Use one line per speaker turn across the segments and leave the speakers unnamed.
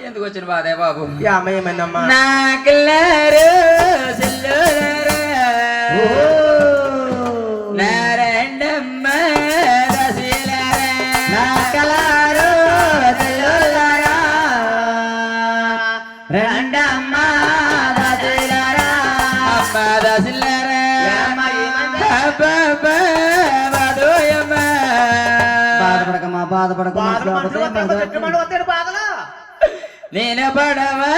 ఎందుకు వచ్చిన బాధే బాబు?
అమ్మ ఏమైందమ్మా
నాకులారు సిల్లులారా
బాధలు
నేను పడవలేనుయమ్మ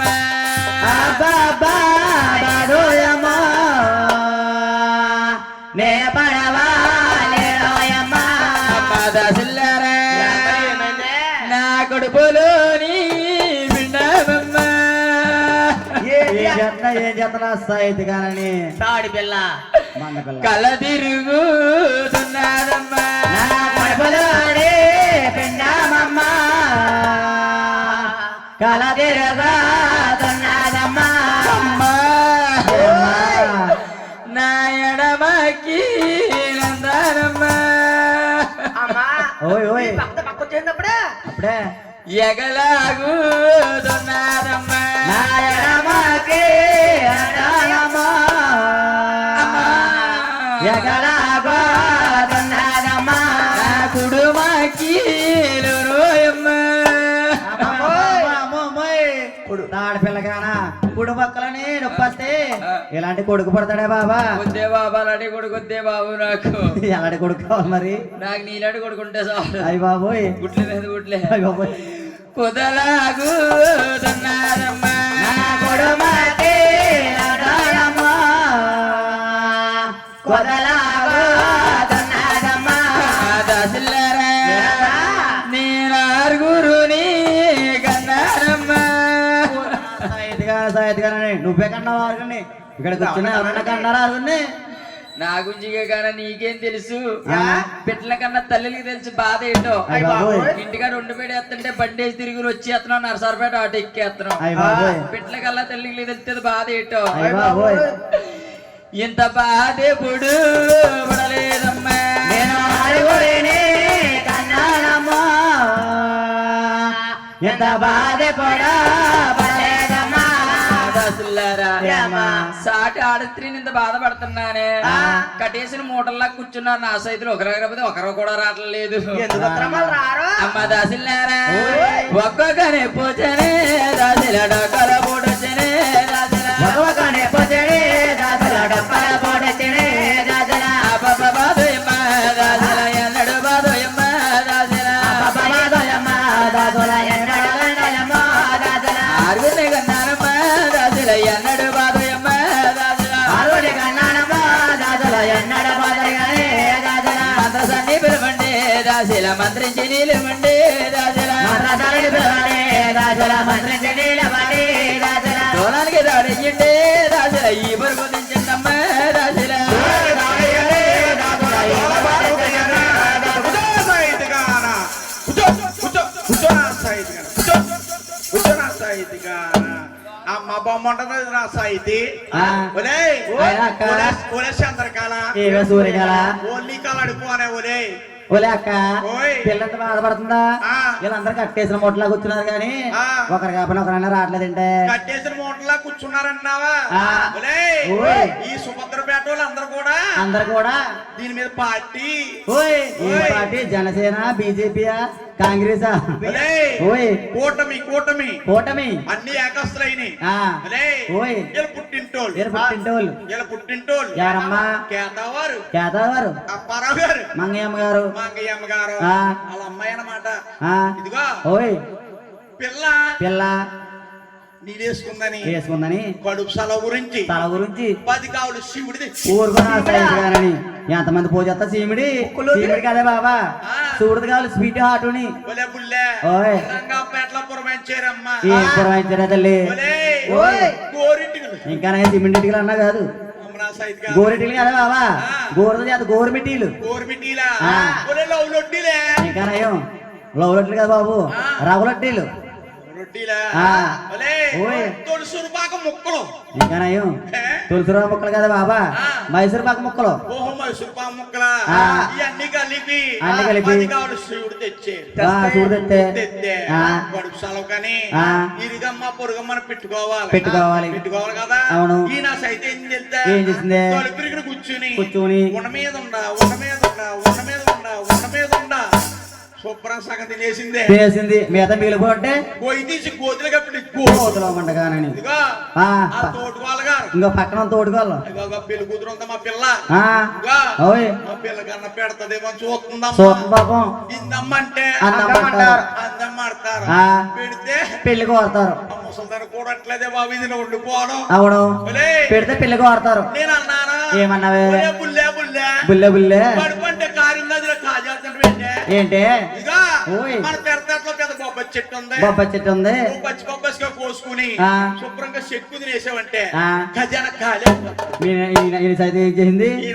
బాడోయమ్మా సాయితీ కానని
తాడి పిల్ల.
మంద పిల్ల.
కల తిరుగుతున్నారమ్మా
పిండమమ్మా. కల
అమ్మా. నా ఎడమకి
అమ్మా
ఓయ్ ఓయ్.
పక్క పక్క వచ్చేసినప్పుడే
అప్పుడే.
ఎగలాగుతున్నారమ్మా
నా ఎడమకి ఆడపిల్లగానా కుడు పక్కలని నొప్పస్తే ఇలాంటి కొడుకు పడతాడే బాబా?
వద్దే బాబు అలాంటి కొడుకు వద్దే బాబు నాకు.
ఎలాంటి కొడుకు కావాలి మరి?
నాకు నీలాంటి కొడుకుంటే చాలు.
అయ్యి బాబోయ్.
గుట్లే లేదు గుట్లే.
బాబోయ్.
కుదలాగుతున్నారమ్మా
నా కొడుమకి అడాయమ్మా సాయితీగా సాయితీగానే నువ్వే కన్నావు ఆరుగురిని ఇక్కడ కూర్చుని ఎవరన్నా కన్నారా ఆరుగురిని
నా గురించి కానీ నీకేం తెలుసు? బిడ్డల కన్నా తల్లికి తెలుసు బాధ ఏంటో? ఇంటికాడ ఉండి పెడేస్తుంటే బండి వేసి తిరిగి వచ్చి ఎత్తనం నరసరపేట ఆటో ఎక్కేస్తున్నాం బిడ్డల కల్లా తల్లికి తెలిస్తే బాధ ఏంటో? ఇంత బాధ ఎప్పుడు పడలేదమ్మా?
ఎంత బాధ పడలేదమ్మా ఏమ్మా?
సాటి ఆడత్రిని ఇంత బాధపడుతున్నానే. కట్టేసిన మూటల్లా కూర్చున్నారు. నా సైతులు ఒకరు కాకపోతే ఒకరు కూడా రావట్లేదు అమ్మ దాసిల్లారా.
ఓయ్.
ఒక్కొక్కనే పోచనే దాసిల దాసిల మంత్రించి నీలమండి దాసిల
మంత్రసరడి పిలవడే దాసల మంత్రించి నీలబడి దాసల
దూరానికి దాడయ్యండి దాసిల ఈ బరువు దించండమ్మ దాసిల
అమ్మ బొమ్మ ఉంటది నా సాయితీ
ఆ.
ఒలేయ్
ఆయన అక్క.
ఒలే చంద్రకాల
ఏవే సూర్యకాల
ఓన్లీ కాల అడుకోనే ఒలే
ఓలే అక్క. పిల్లంత బాధపడుతుందా. వీళ్ళందరూ కట్టేసిన మూటలా కూర్చున్నారు కానీ. ఒకరు కాకపోయినా ఒకరైనా రావట్లేదంటే?
కట్టేసిన మూటలా కూర్చున్నారన్నావా. ఈ సుభద్రపేట వాళ్ళందరూ కూడా
అందరు కూడా?
దీని మీద పార్టీ.
ఓయ్ ఈ
ఓయ్.
పార్టీ జనసేన బీజేపీయా కాంగ్రెసా? ఓయ్.
కూటమి కూటమి.
కూటమి.
అన్ని ఏకస్తులైనవి
ఓయ్.
వీళ్ళ పుట్టింటోళ్ళు.
పేరు పుట్టింటోళ్ళు.
వీళ్ళ పుట్టింటోళ్ళు.
యారమ్మా.
అప్పారావు గారు.
మంగయ్యమ్మ గారు.
మంగయ్యమ్మ గారు
ఆ.
వాళ్ళ అమ్మాయి అన్నమాట.
ఆ.
ఇదిగో
ఓయ్.
పిల్ల.
పిల్ల.
నీడేసుకుందని
వేసుకుందని
కడుపు సెలవు గురించి
తల గురించి
పది కావులు శివుడిది.
ఊరుకున్నా గానని ఎంతమంది పూజేస్తా చీమిడి చీమిడి కదే బాబా.
ఆ.
చూడదు కావాలి స్వీట్ హాటుని
ఒలే బుల్లే.
ఓయ్.
రంగాపేటలో పురమాయించారమ్మ
ఏం పురమాయించారా తల్లి? ఇంకా సిమెంటికలు అన్నా కాదు. గోరెటిలు కదా బాబా గోరద చేత ఆ.
ఒలే లవ్ లొడ్డిలే
ఇంకా నయం లవ్ లొట్లు కదా బాబు రవ్వ లొట్టీలు
తొలుసురు పాక ముక్కలు
ఇంకానయం
ఏ?
తులసిరావు ముక్కలు కదా బాబా. మైసూరు పాక ముక్కలు
ఓహో మైసూరు పాక ముక్కలా. ఇవన్నీ కలిపి
అన్ని కలిపి.
శివుడు తెచ్చే తెత్తే
ఆ.
గడుపు సెలవు కానీ పొరుగమ్మని పెట్టుకోవాలి
పెట్టుకోవాలి.
పెట్టుకోవాలి కదా
అవును.
ఈయన సైతం ఏం తెలుసా
ఏం చేసింది?
తలుపురిగిన కూర్చుని
కూర్చుని.
ఉన్న మీద ఉండ ఉన్న మీద ఉండ ఉన్న మీద ఉండ ఉన్న మీద ఉండ శుభ్రం సగం తినేసిందే
తినేసింది మిగతా మిగిలిపోతే
గొయ్యి తీసి
కోతులో ఉండగానని ఇంకో పక్కన తోడుకోవాలి
ఇదిగో పెళ్ళి కూతురు ఉందా మా పిల్ల. మా పిల్ల కన్నా పెడతదేమో చూస్తుందమ్మా.
సూతం పాపం.
ఇందమ్మంటే
అందమ్మంటారు.
అందమ్మాడతారు
ఆ.
పెడితే
పెళ్ళి కోరుతారు.
ముసలిదారు బాబు ఇది
అవును. పెడితే పెళ్ళి కోరుతారు.
నేను అన్నానా
ఏమన్నావే?
ఒలే, బుల్లే బుల్లే.
బుల్లె బుల్లె. ఏంటి
బొబ్బ చెట్టు ఉంది పచ్చి బొబ్బస్గా కోసుకుని. శుభ్రంగా చెక్కు తినేసావంటే. ఖజానా ఖాళీ
ఈయన- సైతం ఏం చేసింది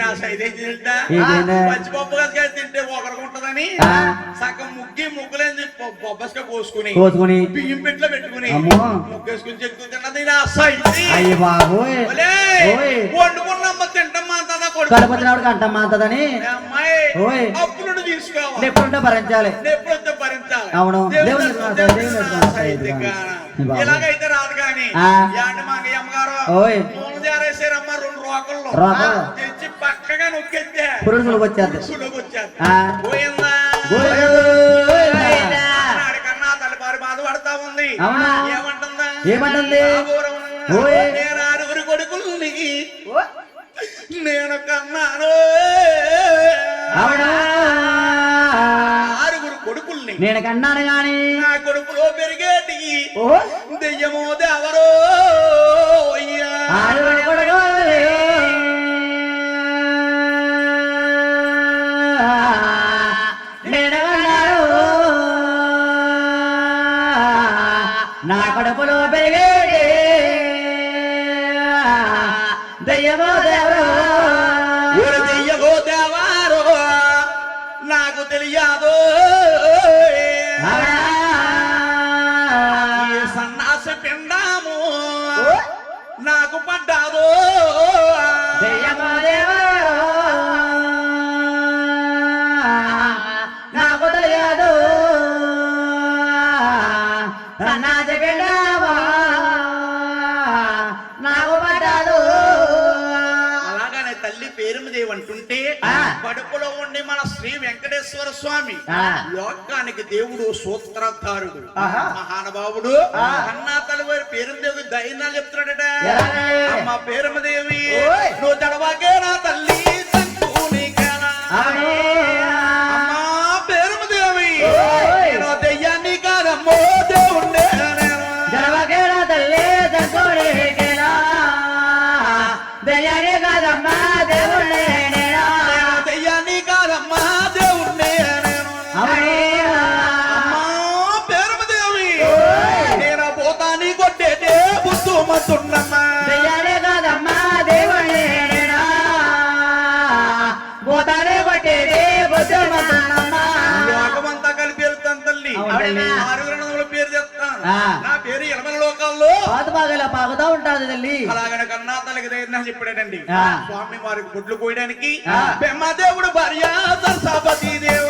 ఏం?
పచ్చి బొబ్బస్గా తింటే ఒకరికుంటదని. సగం ముగ్గి ముగ్గులేని బొబ్బస్గా కోసుకుని
కోసుకుని
బియ్యం పెట్లో పెట్టుకుని. ముగ్గేసుకుని చెక్కు తిన్నది నా సైతి
అయ్యి.
వండుకున్నమ్మ తింటమ్మా అంతా కొడుకు
కడుపు వచ్చినప్పుడు అంటమ్మా అంతదని
అమ్మాయి. అప్పులు తీసుకోవాలి
ఎప్పుడుంటే భరించాలి. అవును.
ఇలాగైతే రాదు కానీ అమ్మగారు జారేసారమ్మ రెండు రోకల్లో. తెచ్చి పక్కగా నొక్కెత్తే
పురుషులకు వచ్చేది.
పోయిందా తలపారి బాధపడతా ఉంది? ఏమంటుందా?
ఏమంటుంది?
నేను ఆరుగురు కొడుకుల్ని నేను కన్నాను.
అవునా? నేను కన్నాను గాని.
నా కొడుకులో పెరిగేటి
ఓ?
దెయ్యమో దేవరో అయ్యా.
నా కడుపులో పెరిగేటి దయ్యమో దేవరో.
దెయ్యమో దేవారో నాకు తెలియదు. నాకు పడ్డాదు అలాగనే తల్లి పేరుమదేవి అంటుంటే. కడుపులో ఉండి మన శ్రీ వెంకటేశ్వర స్వామి. లోకానికి దేవుడు సూత్రధారుడు. మహానుభావుడు. అన్నా తలవారి పేరుమదేవి ధైర్యాలు చెప్తున్నాడట? అమ్మ పేరుమదేవి. నువ్వు జడవాకే నా తల్లి తండ్రునికేనా? నా పేరు ఎలమల లోకాల్లో
పాత బాగా పాకుతా ఉంటాది తల్లి
అలాగనే కన్నా తల్లికి ధైర్యం చెప్పాడండి. స్వామి వారికి గుడ్లు కోయడానికి. బ్రహ్మదేవుడు భార్య సరసాపతి దేవ.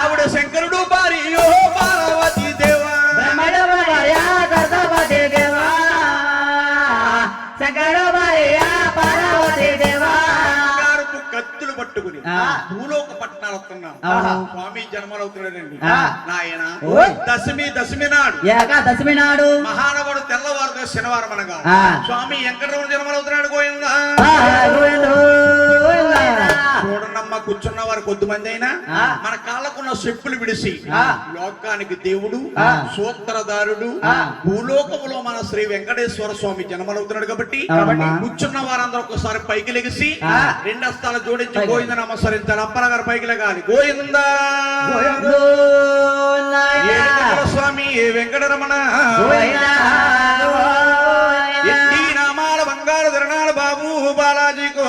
ఆవిడ శంకరుడు భార్య పార్వతి పట్టుకుని. భూలోక పట్టణాలు వస్తున్నాం. స్వామి జన్మలు అవుతున్నాడండి. నాయన. దశమి దశమి నాడు
ఏకాదశమి నాడు
మహానవుడు తెల్లవారు శనివారం అనగా. స్వామి వెంకటరమణ జన్మలు అవుతున్నాడు
గోవిందా.
చూడండమ్మ కూర్చున్న వారు కొద్ది మంది అయినా. మన కాళ్ళకున్న చెప్పులు విడిసి. లోకానికి దేవుడు. సూత్రధారుడు. భూలోకములో మన శ్రీ వెంకటేశ్వర స్వామి జన్మలవుతున్నాడు కాబట్టి. కూర్చున్న వారందరూ ఒకసారి పైకి లెగిసి. రెండు హస్తాలు జోడించి. గోవింద నమస్కరించాలి అప్పల గారు పైకి లెగాలి గోవిందా స్వామి వెంకటరమణ. ఎట్టి నామాల బంగారు ధరణాల బాబు బాలాజీకో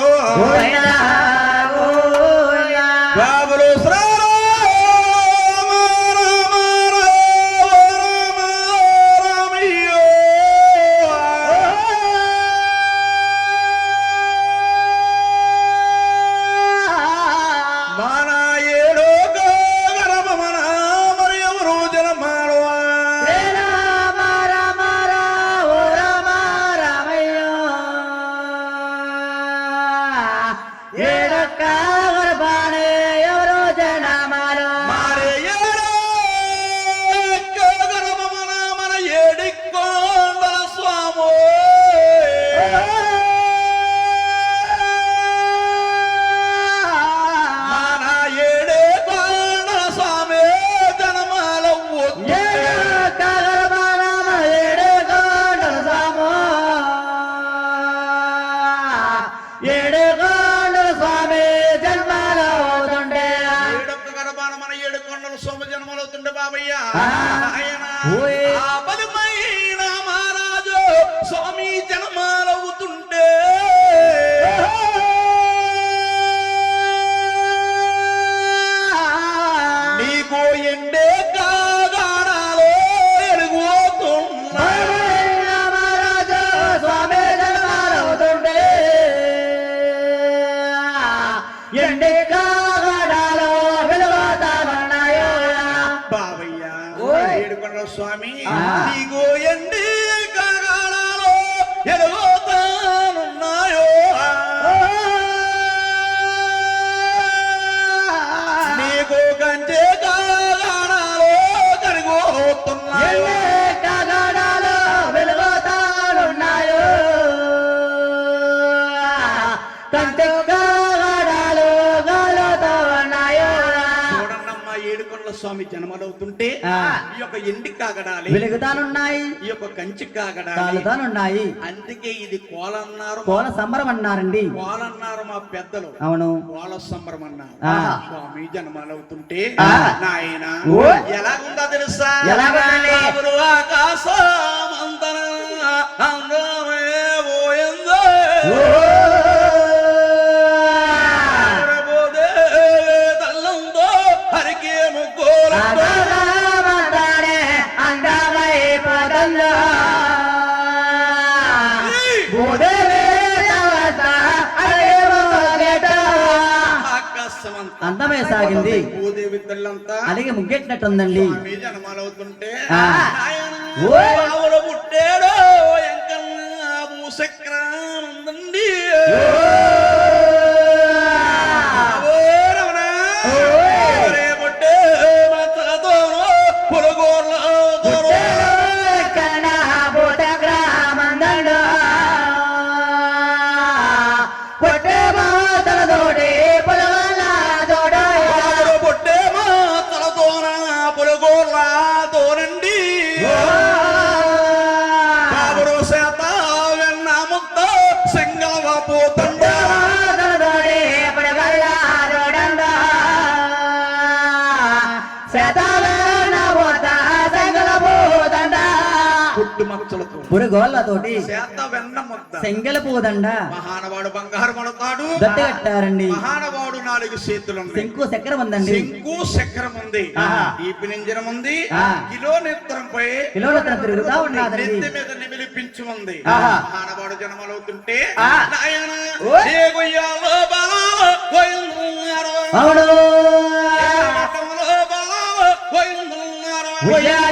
ఆ.
ఈ యొక్క ఎండి కాగడాలి.
వెలుగుతానున్నాయి.
ఈ యొక్క కంచి కాగడాలి.
కాలుతానున్నాయి.
అందుకే ఇది కోలన్నారు
కోల సంబరం అన్నారండి
కోలన్నారు మా పెద్దలు.
అవును.
కోల సంబరం అన్నారు. స్వామి జన్మలవుతుంటే. నాయన. ఎలాగుందో తెలుసా?
ఎలాగుందండి?
బాబులు ఆకాశమంతన అందమే
అందమే సాగింది
భూదేవి తల్లంతా
అలాగే ముగ్గెట్టినట్టుందండి
పుట్టాడో ఎంకన్నా 예!
పురుగోళ్ళతోటి సెంగల పూదండ
మహానవాడు బంగారు మడతాడు
కట్టారండి.
మహానవాడు నాలుగు చేతులు
శంకు చక్కెర ఉందండి.
శంకు చక్రం ఉంది.
ఆహా.
ఈపి నింజనం ఉంది. కిలో నేత్రంపై
కిలోమీటర్ తిరుగుతా ఉన్నాదండి.
నెత్తి మీద నిమిలిపించి ఉంది. మహానవాడు జన్మలవుతుంటే.
అవును. ఉయ్యాల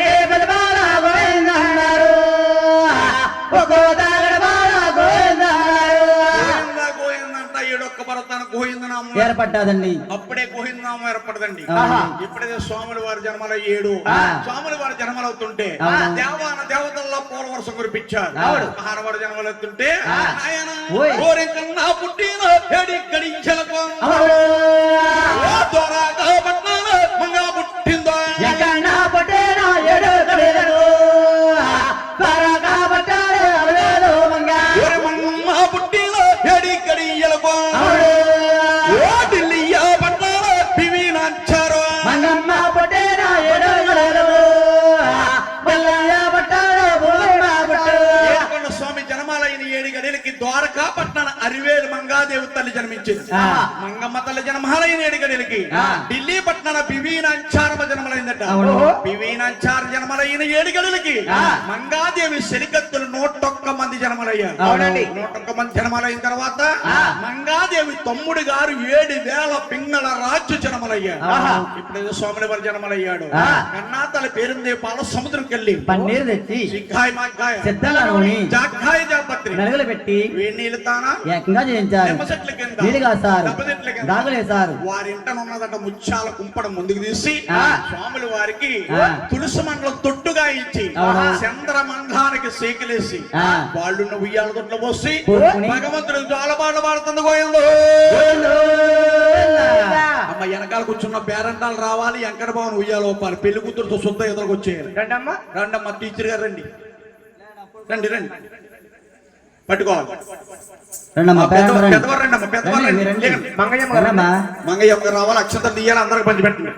గోవిందనామం
ఏర్పడ్డాదండి
అప్పుడే గోవిందనామం ఏర్పడదండి. ఇప్పుడైతే స్వాముల వారి జన్మల ఏడు. స్వాముల వారి జన్మలవుతుంటే. దేవాన దేవతల్లో పూల వర్షం కురిపించారు
అవును.
మహానవాడు జన్మలవుతుంటే. ఆయన. కోరికన్నా పుట్టిన గడించలకు పట్నాల 啊 గడిలకి
ఆ.
ఢిల్లీ పట్టణ బివీనాంచారమ జన్మలైందట. బివీనాంచార జన్మలైన ఏడు గడిలకి
ఆ.
మంగాదేవి శనికత్తులు నూటొక్క మంది జన్మలయ్యారు. నూటొక్క మంది జన్మలైన తర్వాత. మంగాదేవి తమ్ముడు గారు ఏడు వేల పింగళ రాజు జన్మలయ్యాడు. ఇప్పుడు స్వామి వారి జన్మలయ్యాడు.
ఆ.
కన్నా తల్లి పేరుంది పాల సముద్రంకి వెళ్ళి
పన్నీరు తెచ్చి
సిగ్గాయ మాగ్గాయ జాగ్గాయ జాపత్రి.
నలుగులు పెట్టి
వేడి నీళ్ళు తానా?
ఏకంగా చేయించారు
చెట్ల కింద.
వేశారు
వారి ఇంటన ఉన్నదట ముత్యాల కుంపడ ముందుకు తీసి
ఆ.
స్వాములు వారికి. తులసి మండలం తొట్టుగా ఇచ్చి
అవును.
చంద్రమండానికి సీకిలేసి
ఆ.
వాళ్ళు ఉయ్యాల తొట్లో పోసి. భగవంతుడు జోలబాట పాడుతుంది గోయంలో అమ్మ వెనకాల కూర్చున్న పేరంటాలు రావాలి వెంకట భవన్ ఉయ్యాలు ఒప్పాలి పెళ్ళి కూతురుతో శుద్ధ ఎదురుకు వచ్చేయాలి
రండమ్మా
రండమ్మ టీచర్ గారు రండి రండి రండి పట్టుకోవాలి. మంగయ్య గారు రావాలి అక్షంతలు తీయాలి అందరికి పంచి పెట్టండి